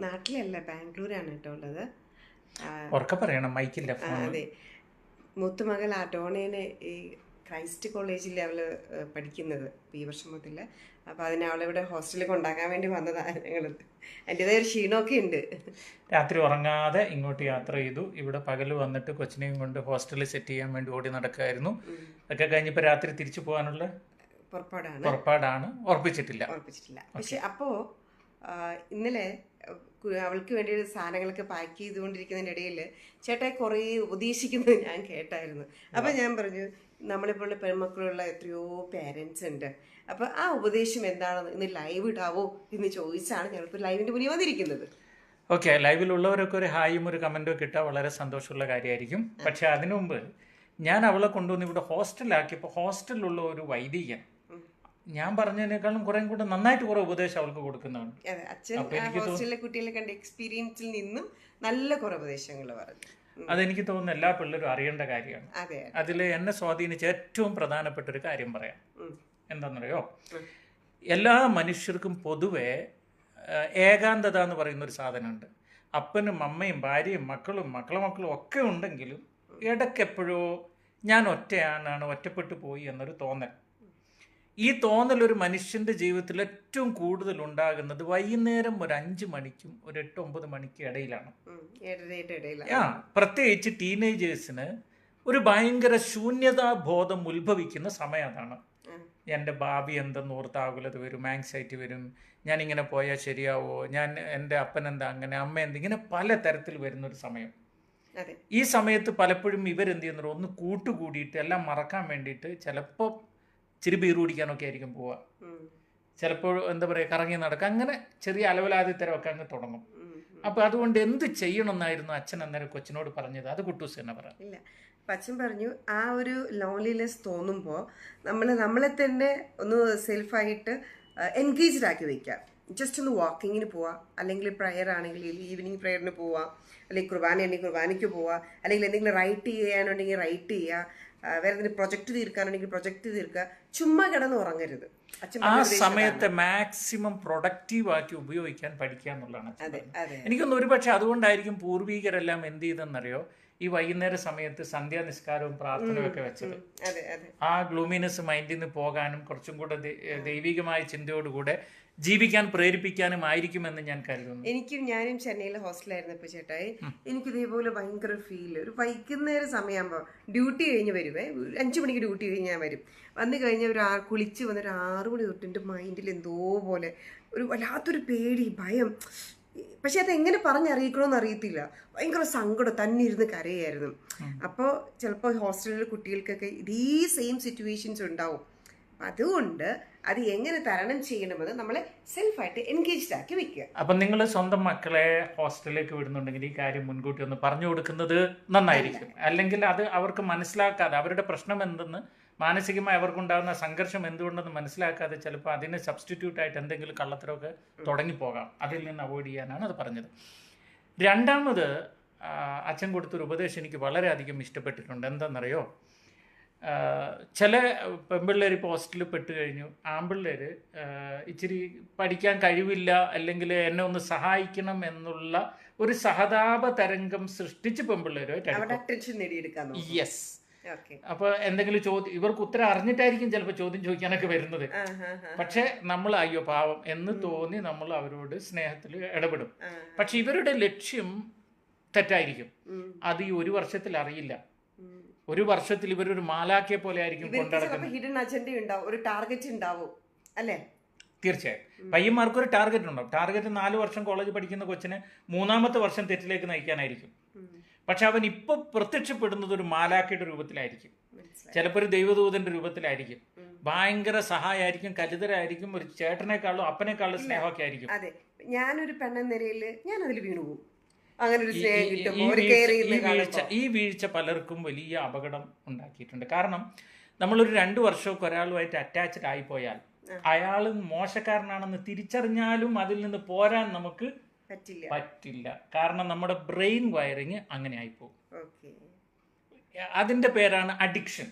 നാട്ടിലല്ല ബാംഗ്ലൂരാണ് കേട്ടോ ഉള്ളത്. പറയണം മൈക്കില്ല അതെ. മുത്തുമകൾ അഡോണേനെ ഈ ക്രൈസ്റ്റ് കോളേജിൽ അവൾ പഠിക്കുന്നത് ഈ വർഷം മുതൽ അപ്പോൾ അതിനെ അവളിവിടെ ഹോസ്റ്റലിൽ കൊണ്ടാക്കാൻ വേണ്ടി വന്നതാണ് ഞങ്ങൾ അതിന്റെതായ ഒരു ക്ഷീണമൊക്കെ ഉണ്ട്. രാത്രി ഉറങ്ങാതെ ഇങ്ങോട്ട് യാത്ര ചെയ്തു. ഇവിടെ പകൽ വന്നിട്ട് കൊച്ചിനെയും കൊണ്ട് ഹോസ്റ്റലിൽ സെറ്റ് ചെയ്യാൻ വേണ്ടി ഓടി നടക്കായിരുന്നു. ഒക്കെ കഴിഞ്ഞപ്പോൾ രാത്രി തിരിച്ചു പോകാനുള്ള പുറപ്പാടാണ്. പുറപ്പാടാണ്. ഉറപ്പിച്ചിട്ടില്ല. ഉറപ്പിച്ചിട്ടില്ല. പക്ഷെ അപ്പോൾ ഇന്നലെ അവൾക്ക് വേണ്ടി സാധനങ്ങളൊക്കെ പാക്ക് ചെയ്തുകൊണ്ടിരിക്കുന്നതിന്റെ ഇടയിൽ ചേട്ടായി കുറേ ഉപദേശിക്കുന്നത് ഞാൻ കേട്ടായിരുന്നു. അപ്പം ഞാൻ പറഞ്ഞു നമ്മളിപ്പോൾ പെൺമക്കളുള്ള എത്രയോ പേരൻസ് ഉണ്ട്. അപ്പോൾ ആ ഉപദേശം എന്താണ്? ഇന്ന് ലൈവ് ഇടാവോ? എന്ന് ചോദിച്ചാണ് ഞങ്ങളിപ്പോൾ ലൈവിന്റെ മുന്നിൽ വന്നിരിക്കുന്നത്. ഓക്കെ ലൈവിലുള്ളവരൊക്കെ ഒരു ഹായും ഒരു കമന്റും കിട്ടാൻ വളരെ സന്തോഷമുള്ള കാര്യമായിരിക്കും. പക്ഷേ അതിനു മുമ്പ് ഞാൻ അവളെ കൊണ്ടുവന്ന് ഇവിടെ ഹോസ്റ്റലിലാക്കിയപ്പോൾ ഹോസ്റ്റലിലുള്ള ഒരു വൈദികൻ ഞാൻ പറഞ്ഞതിനേക്കാളും കുറേ കൂടെ നന്നായിട്ട് കുറെ ഉപദേശം അവൾക്ക് കൊടുക്കുന്നതാണ് അതെ അച്ഛൻ ഹോസ്റ്റലിലെ കുട്ടികളെ കണ്ട എക്സ്പീരിയൻസിൽ നിന്നും നല്ല കുറേ ഉപദേശങ്ങൾ പറഞ്ഞു. അതെനിക്ക് തോന്നുന്നു എല്ലാ പിള്ളേരും അറിയേണ്ട കാര്യമാണ്. അതെ അതിൽ എന്നെ സ്വാധീനിച്ച ഏറ്റവും പ്രധാനപ്പെട്ട ഒരു കാര്യം പറയാം. എന്താണെന്നറിയോ? എല്ലാ മനുഷ്യർക്കും പൊതുവെ ഏകാന്തത എന്ന് പറയുന്ന ഒരു സാധനമുണ്ട്. അപ്പനും അമ്മയും ഭാര്യയും മക്കളും മക്കളെ മക്കളും ഒക്കെ ഉണ്ടെങ്കിലും ഇടയ്ക്കെപ്പോഴോ ഞാൻ ഒറ്റയാനാണ് ഒറ്റപ്പെട്ടു പോയി എന്നൊരു തോന്നൽ. ഈ തോന്നൽ ഒരു മനുഷ്യന്റെ ജീവിതത്തിൽ ഏറ്റവും കൂടുതൽ ഉണ്ടാകുന്നത് വൈകുന്നേരം ഒരു അഞ്ച് മണിക്കും ഒരു എട്ട് ഒമ്പത് മണിക്കും ഇടയിലാണ്. ആ പ്രത്യേകിച്ച് ടീനേജേഴ്സിന് ഒരു ഭയങ്കര ശൂന്യതാ ബോധം ഉത്ഭവിക്കുന്ന സമയം അതാണ്. എന്റെ ഭാവി എന്തെന്ന് ഓർത്താകുലത വരും ആങ്സൈറ്റി വരും. ഞാനിങ്ങനെ പോയാൽ ശരിയാവോ? ഞാൻ എന്റെ അപ്പൻ എന്താ അങ്ങനെ അമ്മ എന്താ? ഇങ്ങനെ പല തരത്തിൽ വരുന്നൊരു സമയം. ഈ സമയത്ത് പലപ്പോഴും ഇവരെന്ത് ചെയ്യുന്നു ഒന്ന് കൂട്ടുകൂടിയിട്ട് എല്ലാം മറക്കാൻ വേണ്ടിയിട്ട് ചിലപ്പോൾ ഇച്ചിരി ബീർ കുടിക്കാനൊക്കെ ആയിരിക്കും പോവുക. ചിലപ്പോൾ എന്താ പറയുക കറങ്ങി നടക്കുക. അങ്ങനെ ചെറിയ അലവലാതിത്തരമൊക്കെ അങ്ങ് തുടങ്ങും. അപ്പൊ അതുകൊണ്ട് എന്ത് ചെയ്യണമെന്നായിരുന്നു അച്ഛൻ അന്നേരം കൊച്ചിനോട് പറഞ്ഞത്? അത് കുട്ടൂസ് തന്നെ പറ. ഇല്ല. അപ്പം അച്ഛൻ പറഞ്ഞു ആ ഒരു ലോൺലിനെസ് തോന്നുമ്പോൾ നമ്മൾ നമ്മളെ തന്നെ ഒന്ന് സെൽഫായിട്ട് എൻഗേജ്ഡ് ആക്കി വെക്കാം ജസ്റ്റ് ഒന്ന് വാക്കിങ്ങിന് പോവാം അല്ലെങ്കിൽ പ്രയർ ആണെങ്കിൽ ഈവനിങ് പ്രയറിന് പോവാം അല്ലെങ്കിൽ കുർബാന ഉണ്ടെങ്കിൽ കുർബാനയ്ക്ക് പോവാം അല്ലെങ്കിൽ എന്തെങ്കിലും റൈറ്റ് ചെയ്യാനുണ്ടെങ്കിൽ റൈറ്റ് ചെയ്യുക. വേറെ എന്തെങ്കിലും പ്രൊജക്റ്റ് തീർക്കാനുണ്ടെങ്കിൽ പ്രൊജക്റ്റ് തീർക്കുക. ചുമ്മാ കിടന്ന് ഉറങ്ങരുത്. ആ സമയത്തെ മാക്സിമം പ്രൊഡക്റ്റീവ് ആക്കി ഉപയോഗിക്കാൻ പഠിക്കുക എന്നുള്ളതാണ് എനിക്കൊന്നും ഒരു പക്ഷെ അതുകൊണ്ടായിരിക്കും പൂർവീകരെല്ലാം എന്ത് ചെയ്തെന്നറിയോ? ഈ വൈകുന്നേര സമയത്ത് സന്ധ്യാ നിസ്കാരവും പ്രാർത്ഥനയും ഒക്കെ വെച്ചത്. ആ ഗ്ലൂമിനസ് മൈൻഡിൽ നിന്ന് പോകാനും കുറച്ചും കൂടെ ദൈവികമായ ചിന്തയോടുകൂടെ ജീവിക്കാൻ പ്രേരിപ്പിക്കാനും ആയിരിക്കുമെന്ന് ഞാൻ കരുതുന്നു. എനിക്കും ഞാനും ചെന്നൈയിലെ ഹോസ്റ്റലായിരുന്നപ്പോൾ ചേട്ടായി. എനിക്ക് ഇതേപോലെ ഭയങ്കര ഫീൽ ഒരു വൈകുന്നേരം സമയമാകുമ്പോൾ ഡ്യൂട്ടി കഴിഞ്ഞ് വരുവേ. അഞ്ചു മണിക്ക് ഡ്യൂട്ടി കഴിഞ്ഞ് ഞാൻ വരും. വന്നു കഴിഞ്ഞ ഒരു ആ കുളിച്ച് വന്നൊരു ആറ് മണി തൊട്ട് എന്റെ മൈൻഡിൽ എന്തോ പോലെ ഒരു വല്ലാത്തൊരു പേടി ഭയം. പക്ഷെ അത് എങ്ങനെ പറഞ്ഞറിയിക്കണമെന്ന് അറിയത്തില്ല. ഭയങ്കര സങ്കടം തന്നെ ഇരുന്ന് കരയായിരുന്നു അപ്പോൾ ചിലപ്പോൾ ഹോസ്റ്റലിലെ കുട്ടികൾക്കൊക്കെ ഇതേ സെയിം സിറ്റുവേഷൻസ് ഉണ്ടാവും. അതുകൊണ്ട് അത് എങ്ങനെ തരണം ചെയ്യണമെന്ന് നമ്മളെ സെൽഫായിട്ട് എൻഗേജ്ഡ് ആക്കി വെക്കുക. അപ്പം നിങ്ങൾ സ്വന്തം മക്കളെ ഹോസ്റ്റലിലേക്ക് വിടുന്നുണ്ടെങ്കിൽ ഈ കാര്യം മുൻകൂട്ടി ഒന്ന് പറഞ്ഞു കൊടുക്കുന്നത് നന്നായിരിക്കും. അല്ലെങ്കിൽ അത് അവർക്ക് മനസ്സിലാക്കാതെ അവരുടെ പ്രശ്നം എന്തെന്ന് മാനസികമായി അവർക്കുണ്ടാകുന്ന സംഘർഷം എന്തുകൊണ്ടെന്ന് മനസ്സിലാക്കാതെ ചിലപ്പോൾ അതിന് സബ്സ്റ്റിറ്റ്യൂട്ട് ആയിട്ട് എന്തെങ്കിലും കള്ളത്തരമൊക്കെ തുടങ്ങിപ്പോകാം. അതിൽ നിന്ന് അവോയ്ഡ് ചെയ്യാനാണ് അത് പറഞ്ഞത്. രണ്ടാമത് അച്ഛൻ കൊടുത്തൊരു ഉപദേശം എനിക്ക് വളരെയധികം ഇഷ്ടപ്പെട്ടിട്ടുണ്ട്. എന്താണെന്നറിയോ? ചില പെൺപിള്ളേർ ഇപ്പോൾ ഹോസ്റ്റലിൽ പെട്ട് കഴിഞ്ഞു. ആൺപിള്ളേർ ഇച്ചിരി പഠിക്കാൻ കഴിവില്ല അല്ലെങ്കിൽ എന്നെ ഒന്ന് സഹായിക്കണം എന്നുള്ള ഒരു സഹതാപ തരംഗം സൃഷ്ടിച്ച് അപ്പൊ നേടിയെടുക്കാൻ യെസ് അപ്പോൾ എന്തെങ്കിലും ചോദ്യം ഇവർക്ക് ഉത്തരം അറിഞ്ഞിട്ടായിരിക്കും ചിലപ്പോൾ ചോദ്യം ചോദിക്കാനൊക്കെ വരുന്നത്. പക്ഷെ നമ്മൾ അയ്യോ പാവം എന്ന് തോന്നി നമ്മൾ അവരോട് സ്നേഹത്തിൽ ഇടപെടും. പക്ഷെ ഇവരുടെ ലക്ഷ്യം തെറ്റായിരിക്കും. അത് ഈ ഒരു വർഷത്തിൽ അറിയില്ല. ഒരു വർഷത്തിൽ ഇവർ ഒരു മാലാഖയെ പോലെ ആയിരിക്കും ഇവർക്ക് കൊണ്ടുനടക്കുന്നത് ചിലപ്പോൾ ഹിഡൻ അജണ്ട ഉണ്ടാവും ഒരു ടാർഗറ്റ് ഉണ്ടാവും അല്ലേ? തീർച്ചയായും. പയ്യന്മാർക്ക് ഒരു ടാർഗറ്റ് ഉണ്ടാവും. ടാർഗറ്റ് നാല് വർഷം കോളേജ് പഠിക്കുന്ന കൊച്ചിന് മൂന്നാമത്തെ വർഷം തെറ്റിലേക്ക് നയിക്കാനായിരിക്കും. പക്ഷെ അവൻ ഇപ്പൊ പ്രത്യക്ഷപ്പെടുന്നത് ഒരു മാലാക്കയുടെ രൂപത്തിലായിരിക്കും. ചിലപ്പോൾ ഒരു ദൈവദൂതന്റെ രൂപത്തിലായിരിക്കും. ഭയങ്കര സഹായമായിരിക്കും കരുതരായിരിക്കും ഒരു ചേട്ടനേക്കാളും അപ്പനേക്കാളും സ്നേഹമൊക്കെ ആയിരിക്കും. അതെ. ഞാനൊരു പെണ്ണെന്ന നിലയിൽ ഞാൻ അതിൽ വീണു പോകും അങ്ങനെ ഒരു ഈ- സ്നേഹം കിട്ടും ഒരു കെയർ ഈ വീഴ്ച ഈ വീഴ്ച പലർക്കും വലിയ അപകടം ഉണ്ടാക്കിയിട്ടുണ്ട്. കാരണം നമ്മളൊരു രണ്ടു വർഷമൊക്കെ ഒരാളുമായിട്ട് അറ്റാച്ച്ഡ് ആയിപ്പോയാൽ അയാൾ മോശക്കാരനാണെന്ന് തിരിച്ചറിഞ്ഞാലും അതിൽ നിന്ന് പോരാൻ നമുക്ക് പറ്റില്ല. പറ്റില്ല. കാരണം നമ്മുടെ ബ്രെയിൻ വയറിങ് അങ്ങനെ ആയിപ്പോകും. അതിന്റെ പേരാണ് അഡിക്ഷൻ.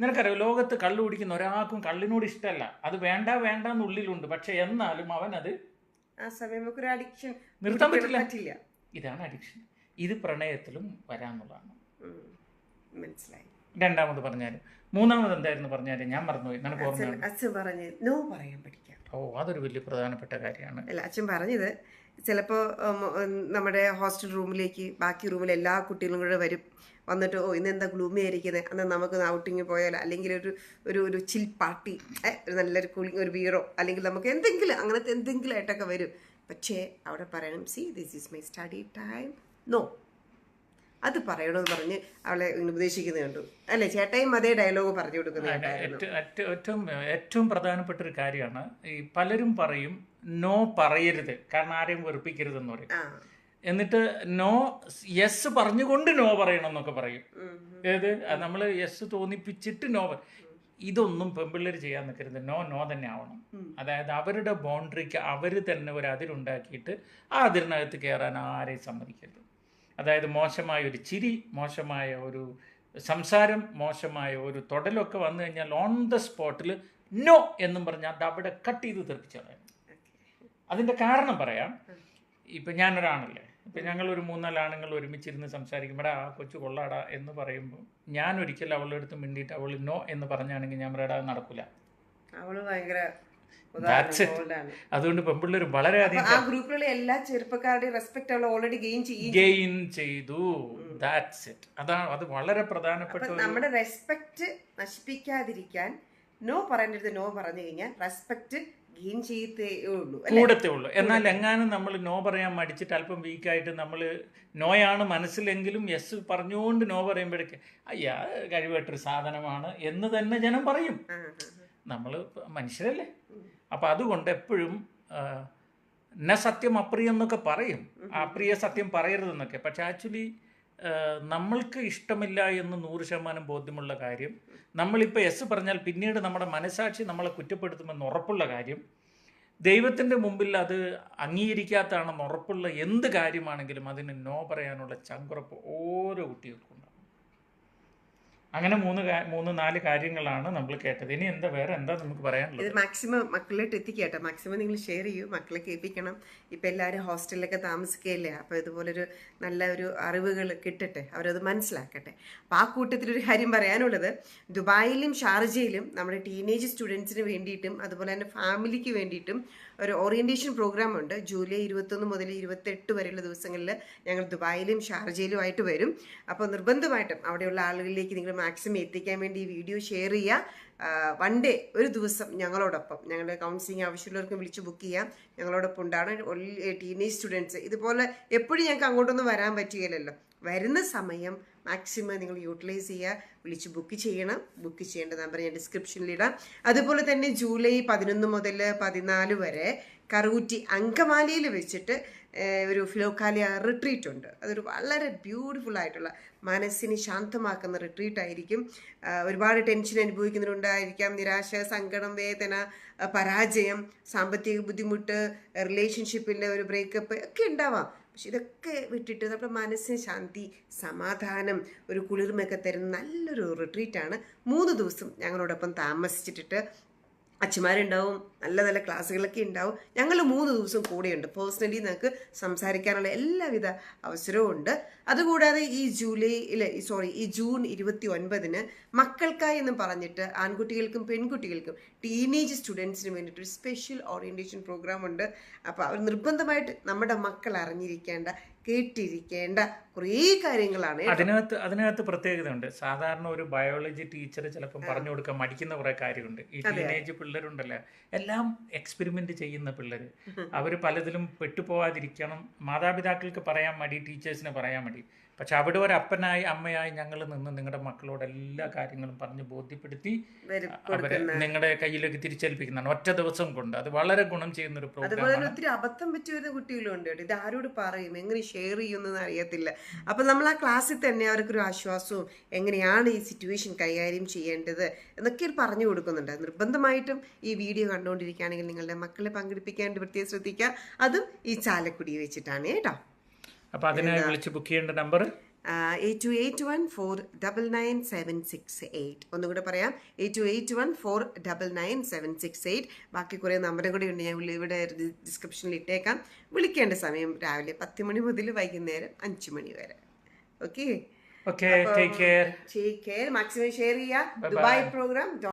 നിനക്കറിയോ ലോകത്ത് കള്ളു കുടിക്കുന്ന ഒരാൾക്കും കള്ളിനോട് ഇഷ്ടമല്ല. അത് വേണ്ട വേണ്ട എന്നുള്ളിലുണ്ട് പക്ഷെ എന്നാലും അവൻ അത് നിർത്താൻ പറ്റില്ല. ഇതാണ് അഡിക്ഷൻ ഇത് പ്രണയത്തിലും വരാമെന്നുള്ളതാണ് മനസ്സിലായി. രണ്ടാമത് പറഞ്ഞാലും. മൂന്നാമത് എന്തായിരുന്നു പറഞ്ഞാലും? ഞാൻ മറന്നുപോയി. നിനക്ക് ഓർമ്മ അച്ഛൻ പറഞ്ഞ് നോ പറയാൻ പഠിക്കാം. ഓ അതൊരു വലിയ പ്രധാനപ്പെട്ട കാര്യമാണ്. അല്ല അച്ഛൻ പറഞ്ഞത് ചിലപ്പോൾ നമ്മുടെ ഹോസ്റ്റൽ റൂമിലേക്ക് ബാക്കി റൂമിൽ എല്ലാ കുട്ടികളും കൂടെ വരും. വന്നിട്ട് ഓ ഇന്ന് എന്താ ഗ്ലൂമി ആയിരിക്കുന്നത് എന്നാൽ നമുക്ക് ഔട്ടിങ് പോയാലോ? അല്ലെങ്കിൽ ഒരു ഒരു ഒരു ചിൽ പാർട്ടി ഒരു നല്ലൊരു കൂളിംഗ് ഒരു ബീറോ? അല്ലെങ്കിൽ നമുക്ക് എന്തെങ്കിലും അങ്ങനത്തെ എന്തെങ്കിലും ആയിട്ടൊക്കെ വരും. പക്ഷേ അവിടെ പറയണം see this is my study time no അത് പറയണമെന്ന് പറഞ്ഞ് അവളെ ഉപദേശിക്കുന്നത് കണ്ടു. അല്ലേ ചേട്ടായും അതേ ഡയലോഗ് പറഞ്ഞു കൊടുക്കുന്നത് ഏറ്റവും ഏറ്റവും- പ്രധാനപ്പെട്ട ഒരു കാര്യമാണ് ഈ പലരും പറയും നോ പറയരുത്. കാരണം ആരെയും വെറുപ്പിക്കരുത് എന്ന് പറയും എന്നിട്ട് നോ യെസ് പറഞ്ഞുകൊണ്ട് നോ പറയണം എന്നൊക്കെ പറയും. ഏത്? നമ്മൾ യെസ് തോന്നിപ്പിച്ചിട്ട് നോ ഇതൊന്നും പെമ്പിള്ളേർ ചെയ്യാൻ നിൽക്കരുത് നോ നോ തന്നെ ആവണം. അതായത് അവരുടെ ബൗണ്ടറിക്ക് അവർ തന്നെ ഒരു അതിരുണ്ടാക്കിയിട്ട് ആ അതിരിനകത്ത് കയറാൻ ആരെയും സമ്മതിക്കരുത്. അതായത് മോശമായ ഒരു ചിരി മോശമായ ഒരു സംസാരം മോശമായ ഒരു തൊടലൊക്കെ വന്നു കഴിഞ്ഞാൽ ഓൺ ദ സ്പോട്ടിൽ നോ എന്നും പറഞ്ഞാൽ അത് അവിടെ കട്ട് ചെയ്ത് തെറിപ്പിച്ചു കളയണം അതിന്റെ കാരണം പറയാം. ഇപ്പം ഞാനൊരാണല്ലേ? ഇപ്പം ഞങ്ങൾ ഒരു മൂന്നാൽ ആണുങ്ങൾ ഒരുമിച്ചിരുന്ന് സംസാരിക്കും സംസാരിക്കുമ്പോൾ ആ കൊച്ചു കൊള്ളാടാ എന്ന് പറയുമ്പോൾ ഞാൻ ഒരിക്കലും അവളുടെ അടുത്ത് മിണ്ടിയിട്ട് അവൾ നോ എന്ന് പറഞ്ഞാണെങ്കിൽ ഞാൻ പറയാ നടക്കൂല. അവൾ ഭയങ്കര അതുകൊണ്ട് പെമ്പിള്ളേർ വളരെയധികം ആ ഗ്രൂപ്പിലുള്ള എല്ലാ ചെറുപ്പക്കാരുടെയും റെസ്പെക്ട് അവൾ ഓൾറെഡി ഗെയിൻ ചെയ്യും ഗെയിൻ ചെയ്തു. ദാറ്റ്സ് ഇറ്റ് അതാണ് അത് വളരെ പ്രധാനപ്പെട്ട നമ്മുടെ റെസ്പെക്ട് നശിപ്പിക്കാതിരിക്കാൻ നോ പറയേണ്ടത് നോ പറഞ്ഞു കഴിഞ്ഞാൽ റെസ്പെക്ട് കൂടത്തേ ഉള്ളൂ. എന്നാൽ എങ്ങാനും നമ്മൾ നോ പറയാൻ മടിച്ചിട്ട് അല്പം വീക്കായിട്ട് നമ്മൾ നോയാണ് മനസ്സിലെങ്കിലും യെസ് പറഞ്ഞുകൊണ്ട് നോ പറയുമ്പോഴേക്ക് അയ്യാ കഴിവേട്ടൊരു സാധനമാണ് എന്ന് തന്നെ ജനം പറയും. നമ്മൾ മനുഷ്യരല്ലേ? അപ്പം അതുകൊണ്ട് എപ്പോഴും ന സത്യം അപ്രിയം എന്നൊക്കെ പറയും. അപ്രിയ സത്യം പറയരുതെന്നൊക്കെ. പക്ഷെ ആക്ച്വലി നമ്മൾക്ക് ഇഷ്ടമില്ല എന്ന് നൂറ് ശതമാനം ബോധ്യമുള്ള കാര്യം നമ്മളിപ്പോൾ എസ് പറഞ്ഞാൽ പിന്നീട് നമ്മുടെ മനസാക്ഷി നമ്മളെ കുറ്റപ്പെടുത്തുമെന്ന് ഉറപ്പുള്ള കാര്യം ദൈവത്തിന്റെ മുമ്പിൽ അത് അംഗീകരിക്കാത്തതാണെന്ന് ഉറപ്പുള്ള എന്ത് കാര്യമാണെങ്കിലും അതിന് നോ പറയാനുള്ള ചങ്കുറപ്പ് ഓരോ കുട്ടികൾക്കും അങ്ങനെ മൂന്ന് മൂന്ന് നാല് കാര്യങ്ങളാണ് നമ്മൾ കേട്ടത്. ഇനി എന്താ വേറെ എന്താ നമുക്ക് പറയാനുള്ളത്? ഇത് മാക്സിമം മക്കളിലോട്ട് എത്തിക്കട്ടെ. മാക്സിമം നിങ്ങൾ ഷെയർ ചെയ്യൂ മക്കളെ കേൾപ്പിക്കണം. ഇപ്പം എല്ലാവരും ഹോസ്റ്റലിലൊക്കെ താമസിക്കുകയല്ലേ അപ്പോൾ ഇതുപോലൊരു നല്ല ഒരു അറിവുകൾ കിട്ടട്ടെ അവരത് മനസ്സിലാക്കട്ടെ. അപ്പോൾ ആ കൂട്ടത്തിലൊരു കാര്യം പറയാനുള്ളത് ദുബായിലും ഷാർജയിലും നമ്മുടെ ടീനേജ് സ്റ്റുഡൻസിന് വേണ്ടിയിട്ടും അതുപോലെ തന്നെ ഫാമിലിക്ക് വേണ്ടിയിട്ടും ഒരു ഓറിയന്റേഷൻ പ്രോഗ്രാം ഉണ്ട് ജൂലൈ ഇരുപത്തൊന്ന് മുതൽ ഇരുപത്തെട്ട് വരെയുള്ള ദിവസങ്ങളിൽ ഞങ്ങൾ ദുബായിലും ഷാർജയിലുമായിട്ട് വരും. അപ്പോൾ നിർബന്ധമായിട്ടും അവിടെയുള്ള ആളുകളിലേക്ക് നിങ്ങൾ മാക്സിമം എത്തിക്കാൻ വേണ്ടി ഈ വീഡിയോ ഷെയർ ചെയ്യുക വൺ ഡേ ഒരു ദിവസം ഞങ്ങളോടൊപ്പം. ഞങ്ങളുടെ കൗൺസിലിംഗ് ആവശ്യമുള്ളവർക്ക് വിളിച്ച് ബുക്ക് ചെയ്യാം. ഞങ്ങളോടൊപ്പം ഉണ്ടാണ് ടീനേജ് സ്റ്റുഡൻസ് ഇതുപോലെ എപ്പോഴും ഞങ്ങൾക്ക് അങ്ങോട്ടൊന്നും വരാൻ പറ്റുകയില്ലല്ലോ. വരുന്ന സമയം മാക്സിമം നിങ്ങൾ യൂട്ടിലൈസ് ചെയ്യുക. വിളിച്ച് ബുക്ക് ചെയ്യണം. ബുക്ക് ചെയ്യേണ്ട നമ്പർ ഞാൻ ഡിസ്ക്രിപ്ഷനിൽ ഇടാം. അതുപോലെ തന്നെ ജൂലൈ പതിനൊന്ന് മുതൽ പതിനാല് വരെ കറൂറ്റി അങ്കമാലിയിൽ വെച്ചിട്ട് ഒരു ഫിലോക്കാലിയ റിട്രീറ്റ് ഉണ്ട്. അതൊരു വളരെ ബ്യൂട്ടിഫുൾ ആയിട്ടുള്ള മനസ്സിനെ ശാന്തമാക്കുന്ന റിട്രീറ്റ് ആയിരിക്കും. ഒരുപാട് ടെൻഷൻ അനുഭവിക്കുന്നവരുണ്ടായിരിക്കാം നിരാശ സങ്കടം വേദന പരാജയം സാമ്പത്തിക ബുദ്ധിമുട്ട് റിലേഷൻഷിപ്പിലെ ഒരു ബ്രേക്കപ്പ് ഒക്കെ ഉണ്ടാവാം. പക്ഷെ ഇതൊക്കെ വിട്ടിട്ട് നമ്മുടെ മനസ്സിന് ശാന്തി സമാധാനം ഒരു കുളിർമയൊക്കെ തരുന്ന നല്ലൊരു റിട്രീറ്റാണ് മൂന്ന് ദിവസം ഞങ്ങളോടൊപ്പം താമസിച്ചിട്ടിട്ട് അച്ഛന്മാരുണ്ടാവും. നല്ല നല്ല ക്ലാസ്സുകളൊക്കെ ഉണ്ടാവും. ഞങ്ങൾ മൂന്ന് ദിവസം കൂടെയുണ്ട്. പേഴ്സണലി നിങ്ങൾക്ക് സംസാരിക്കാനുള്ള എല്ലാവിധ അവസരവും ഉണ്ട്. അതുകൂടാതെ ഈ ജൂലൈയിൽ സോറി ഈ ജൂൺ ഇരുപത്തി ഒൻപതിന് മക്കൾക്കായി എന്ന് പറഞ്ഞിട്ട് ആൺകുട്ടികൾക്കും പെൺകുട്ടികൾക്കും ടീനേജ് സ്റ്റുഡൻസിന് വേണ്ടിയിട്ട് ഒരു സ്പെഷ്യൽ ഓറിയന്റേഷൻ പ്രോഗ്രാം ഉണ്ട്. അപ്പോൾ അവർ നിർബന്ധമായിട്ട് നമ്മുടെ മക്കൾ അറിഞ്ഞിരിക്കേണ്ട കേട്ടിരിക്കേണ്ട കുറേ കാര്യങ്ങളാണ് അതിനകത്ത് അതിനകത്ത് പ്രത്യേകത ഉണ്ട് സാധാരണ ഒരു ബയോളജി ടീച്ചർ ചിലപ്പം പറഞ്ഞു കൊടുക്കാൻ മടിക്കുന്ന കുറേ കാര്യമുണ്ട്. ഈ ടീനേജ് പിള്ളേരുണ്ടല്ലോ. എല്ലാം എക്സ്പെരിമെന്റ് ചെയ്യുന്ന പിള്ളേർ അവർ പലതിലും പെട്ടുപോകാതിരിക്കണം മാതാപിതാക്കൾക്ക് പറയാൻ മടി ടീച്ചേഴ്സിന് പറയാൻ മടി. പക്ഷെ അവിടെ ഒരു അപ്പനായി അമ്മയായി ഞങ്ങൾ നിന്ന് നിങ്ങളുടെ മക്കളോട് എല്ലാ കാര്യങ്ങളും പറഞ്ഞ് ബോധ്യപ്പെടുത്തി വരും അവരെ നിങ്ങളുടെ കയ്യിലേക്ക് തിരിച്ചേൽപ്പിക്കുന്നതാണ്. ഒറ്റ ദിവസം കൊണ്ട്. അത് വളരെ ഗുണം ചെയ്യുന്ന ഒരു അതുപോലെ തന്നെ പ്രോഗ്രാമാണ് ഒത്തിരി അബദ്ധം പറ്റി വരുന്ന കുട്ടികളുണ്ട് കേട്ടോ. ഇത് ആരോട് പറയും? എങ്ങനെ ഷെയർ ചെയ്യുമെന്ന് അറിയത്തില്ല. അപ്പൊ നമ്മൾ ആ ക്ലാസ്സിൽ തന്നെ അവർക്കൊരു ആശ്വാസവും എങ്ങനെയാണ് ഈ സിറ്റുവേഷൻ കൈകാര്യം ചെയ്യേണ്ടത് എന്നൊക്കെ പറഞ്ഞു കൊടുക്കുന്നുണ്ട്. നിർബന്ധമായിട്ടും ഈ വീഡിയോ കണ്ടുകൊണ്ടിരിക്കുകയാണെങ്കിൽ നിങ്ങളുടെ മക്കളെ പങ്കെടുപ്പിക്കാൻ വേണ്ടി പ്രത്യേകം ശ്രദ്ധിക്കുക. അതും ഈ ചാലക്കുടി വെച്ചിട്ടാണ് കേട്ടോ. അപ്പൊ അതിനായി വിളിച്ച് ബുക്ക് ചെയ്യേണ്ട number eight two eight one four double nine seven six eight ഒന്നുകൂടെ പറയാം. Eight two eight one four double nine seven six eight ബാക്കി കുറേ നമ്പറും കൂടി ഉണ്ട്. ഞാൻ ഇവിടെ ഡിസ്ക്രിപ്ഷനിൽ ഇട്ടേക്കാം. വിളിക്കേണ്ട സമയം രാവിലെ പത്ത് മണി മുതൽ വൈകുന്നേരം അഞ്ച് മണി വരെ. Okay okay take care take care maximum share ചെയ്യുക ദുബായ് പ്രോഗ്രാം